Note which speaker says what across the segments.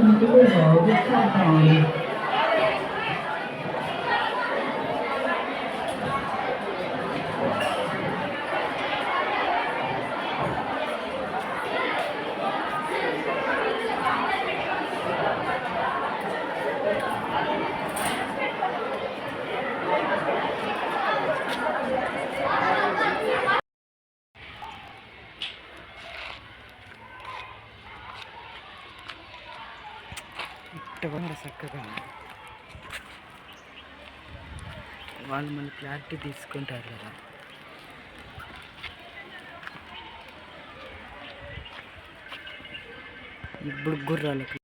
Speaker 1: assunto do trabalho. ఇట్టకుండా చక్కగా వాళ్ళు మళ్ళీ క్లారిటీ తీసుకుంటారు కదా. ఇప్పుడు గుర్రాలకి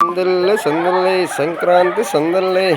Speaker 2: సందల్లే సందల్లే సంక్రాంతి సందల్లే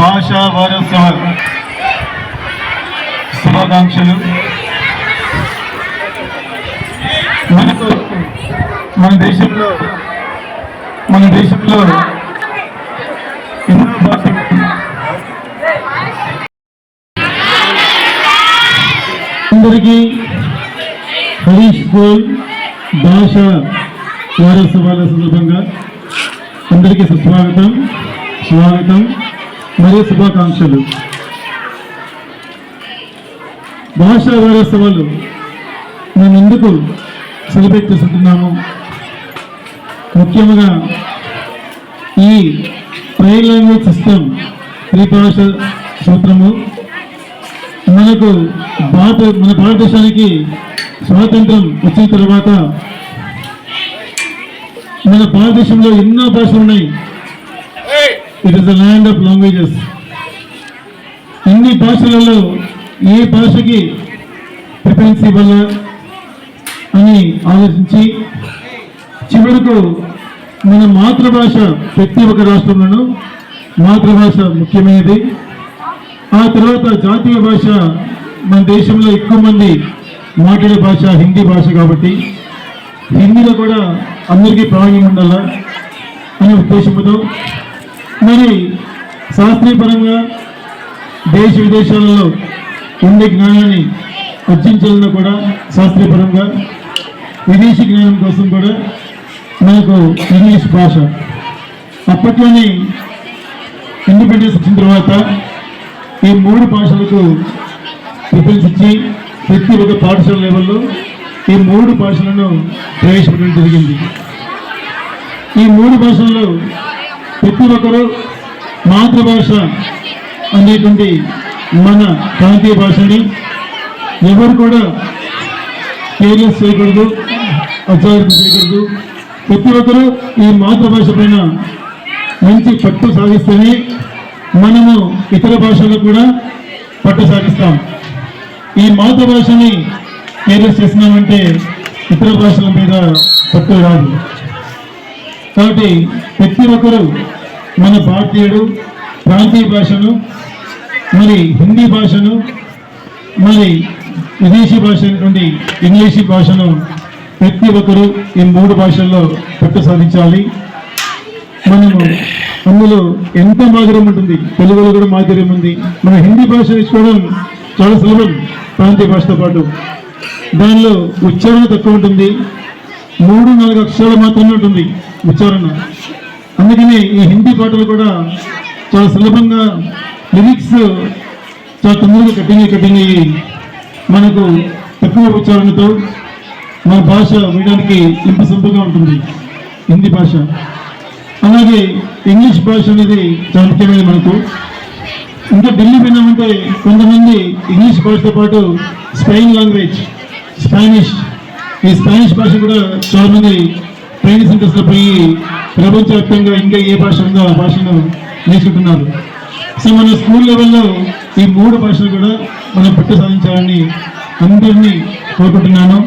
Speaker 3: భాషా వారోత్సవ శుభాకాంక్షలు. మనకు మన దేశంలో మన దేశంలో ఎన్నో భాషలు అందరికీ హరీష్ పూల్ భాష వారోత్సవాల సందర్భంగా అందరికీ సుస్వాగతం స్వాగతం. మరియు శుభాకాంక్షలు. భాషా వారోత్సవాలు మేము ఎందుకు సెలబ్రేట్ చేసుకుంటున్నాము ముఖ్యంగా ఈ ట్రైన్ లాంగ్వేజ్ సిస్టమ్ త్రిభాష సూత్రము మనకు భారత మన భారతదేశానికి స్వాతంత్రం వచ్చిన తర్వాత మన భారతదేశంలో ఎన్నో భాషలు ఉన్నాయి. It is the land of languages అన్ని భాషలలో ఏ భాషకి ప్రిఫరెన్స్ ఇవ్వాలా అని ఆలోచించి చివరకు మన మాతృభాష ప్రతి ఒక్క రాష్ట్రంలోనూ మాతృభాష ముఖ్యమైనది. ఆ తర్వాత జాతీయ భాష మన దేశంలో ఎక్కువ మంది మాట్లాడే భాష హిందీ భాష కాబట్టి హిందీలో కూడా అందరికీ ప్రావీణ్యం ఉండాలా అనే ఉద్దేశంతో మరి శాస్త్రీయపరంగా దేశ విదేశాలలో ఉండే జ్ఞానాన్ని అర్జించాలన్నా కూడా శాస్త్రీయపరంగా విదేశీ జ్ఞానం కోసం కూడా మనకు ఇంగ్లీష్ భాష. అప్పట్లోనే ఇండిపెండెన్స్ వచ్చిన తర్వాత ఈ మూడు భాషలకు ప్రిఫరెన్స్ ఇచ్చి ప్రతి ఒక్క పాఠశాల లెవెల్లో ఈ మూడు భాషలను ప్రవేశపెట్టడం జరిగింది. ఈ మూడు భాషల్లో ప్రతి ఒక్కరూ మాతృభాష అనేటువంటి మన ప్రాంతీయ భాషని ఎవరు కూడా కేర్లెస్ చేయకూడదు అజాగ్రత్త చేయకూడదు. ప్రతి ఒక్కరూ ఈ మాతృభాష పైన మంచి పట్టు సాగిస్తేనే మనము ఇతర భాషలు కూడా పట్టు సాగిస్తాం ఈ మాతృభాషని కేర్లెస్ చేసినామంటే ఇతర భాషల మీద పట్టు రాదు. కాబట్టి ప్రతి ఒక్కరూ మన భారతీయుడు ప్రాంతీయ భాషను మరి హిందీ భాషను మరి విదేశీ భాష నుండి ఇంగ్లీష్ భాషను ప్రతి ఒక్కరూ ఈ మూడు భాషల్లో పట్టు సాధించాలి. మనము అందులో ఎంత మాధుర్యం ఉంటుంది తెలుగులో కూడా మాధుర్యం ఉంది. మన హిందీ భాష నేర్చుకోవడం చాలా సులభం ప్రాంతీయ భాషతో పాటు. దానిలో ఉచ్చారణ తక్కువ ఉంటుంది. మూడు నాలుగు అక్షరాలు మాత్రమే ఉంటుంది. ఉచ్చారణ. అందుకని ఈ హిందీ పాటలు కూడా చాలా సులభంగా లిరిక్స్ చాలా తొందరగా కట్టింగ్ కటింగ్ అయ్యి మనకు తక్కువ ఉచ్చారణతో మన భాష వినడానికి ఇంపు సొంపుగా ఉంటుంది హిందీ భాష. అలాగే ఇంగ్లీష్ భాష అనేది చాలా ముఖ్యమైనది మనకు. ఇంకా ఢిల్లీ పోయినామంటే కొంతమంది ఇంగ్లీష్ భాషతో పాటు స్పెయిన్ లాంగ్వేజ్ స్పానిష్ ఈ స్పానిష్ భాష కూడా చాలా మంది ట్రైనింగ్ సెంటర్స్లో పోయి ప్రపంచవ్యాప్తంగా ఇంకా ఏ భాష ఉందో ఆ భాషను నేర్చుకుంటున్నారు. సో మన స్కూల్ లెవెల్లో ఈ మూడు భాషలు కూడా మనం పట్టు సాధించాలని అందరినీ కోరుకుంటున్నాను.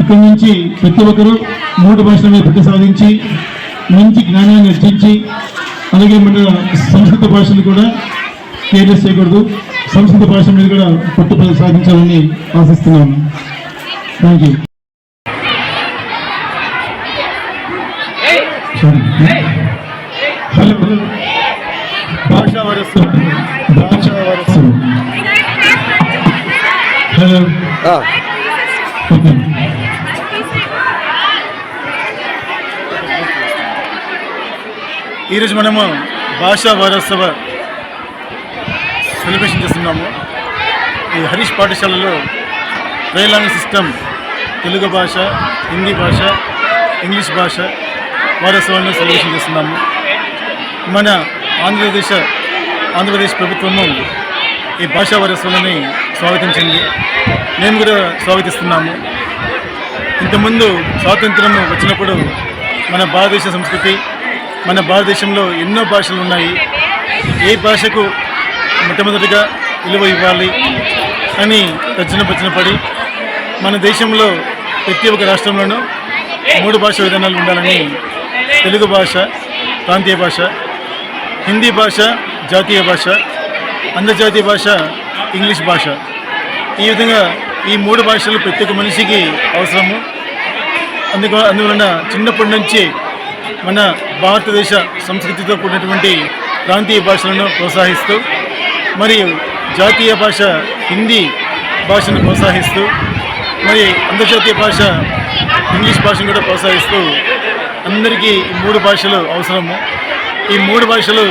Speaker 3: ఇక్కడి నుంచి ప్రతి ఒక్కరూ మూడు భాషల మీద పట్టు సాధించి మంచి జ్ఞానాన్ని అర్జించి అలాగే మన సంస్కృత భాషను కూడా కేర్లెస్ చేయకూడదు. సంస్కృత భాష మీద కూడా పట్టుదల సాధించాలని ఆశిస్తున్నాను. థ్యాంక్ యూ భాషా వరస్సు భాషా హలో. ఓకే
Speaker 4: ఈరోజు మనము భాషా వారోత్సవ సెలబ్రేషన్ చేస్తున్నాము. ఈ హరీష్ పాఠశాలలో లాంగ్వేజ్ సిస్టమ్ తెలుగు భాష హిందీ భాష ఇంగ్లీష్ భాష వారోత్సవాలను సెలబ్రేషన్ చేస్తున్నాము. మన ఆంధ్రప్రదేశ్ ఆంధ్రప్రదేశ్ ప్రభుత్వము ఈ భాషా వారసులని స్వాగతించింది. మేము కూడా స్వాగతిస్తున్నాము. ఇంతకుముందు స్వాతంత్రం వచ్చినప్పుడు మన భారతదేశ సంస్కృతి మన భారతదేశంలో ఎన్నో భాషలు ఉన్నాయి. ఏ భాషకు మొట్టమొదటిగా విలువ ఇవ్వాలి అని తర్జన భర్జన పడి మన దేశంలో ప్రతి ఒక్క రాష్ట్రంలోనూ మూడు భాష విధానాలు ఉండాలని తెలుగు భాష ప్రాంతీయ భాష హిందీ భాష జాతీయ భాష అంతర్జాతీయ భాష ఇంగ్లీష్ భాష. ఈ విధంగా ఈ మూడు భాషలు ప్రతి ఒక్క మనిషికి అవసరము. అందుకు అందువలన చిన్నప్పటి నుంచి మన భారతదేశ సంస్కృతితో కూడినటువంటి ప్రాంతీయ భాషలను ప్రోత్సహిస్తూ మరియు జాతీయ భాష హిందీ భాషను ప్రోత్సహిస్తూ మరి అంతర్జాతీయ భాష ఇంగ్లీష్ భాషను కూడా ప్రోత్సహిస్తూ
Speaker 3: అందరికీ మూడు భాషలు అవసరము. ఈ మూడు భాషలు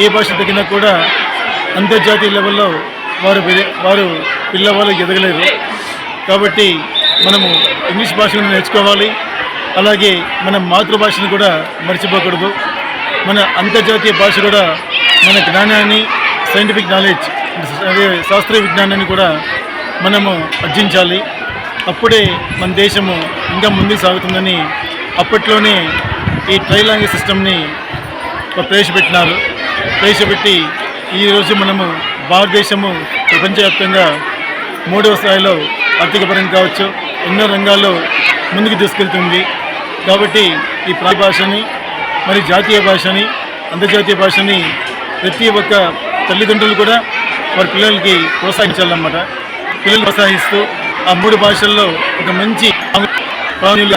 Speaker 3: ఏ భాష తగినా కూడా అంతర్జాతీయ లెవెల్లో వారు వారు పిల్లవాళ్ళు ఎదగలేరు. కాబట్టి మనము ఇంగ్లీష్ భాషను నేర్చుకోవాలి. అలాగే మన మాతృభాషను కూడా మర్చిపోకూడదు. మన అంతర్జాతీయ భాష కూడా మన జ్ఞానాన్ని సైంటిఫిక్ నాలెడ్జ్ అదే శాస్త్రీయ విజ్ఞానాన్ని కూడా మనము అర్జించాలి. అప్పుడే మన దేశము ఇంకా ముందుకు సాగుతుందని అప్పట్లోనే ఈ ట్రై లాంగ్వేజ్ సిస్టమ్ని ప్రవేశపెట్టినారు ప్రవేశపెట్టి ఈరోజు మనము భారతదేశము ప్రపంచవ్యాప్తంగా మూడవ స్థాయిలో ఆర్థిక పరంగా కావచ్చు ఎన్నో రంగాల్లో ముందుకు తీసుకెళ్తుంది. కాబట్టి ఈ ప్రాంత భాషని మరి జాతీయ భాషని అంతర్జాతీయ భాషని ప్రతి ఒక్క తల్లిదండ్రులు కూడా వారి పిల్లలకి ప్రోత్సహించాలన్నమాట. పిల్లలు ప్రోత్సహిస్తూ ఆ మూడు భాషల్లో ఒక మంచి ప్రాణుల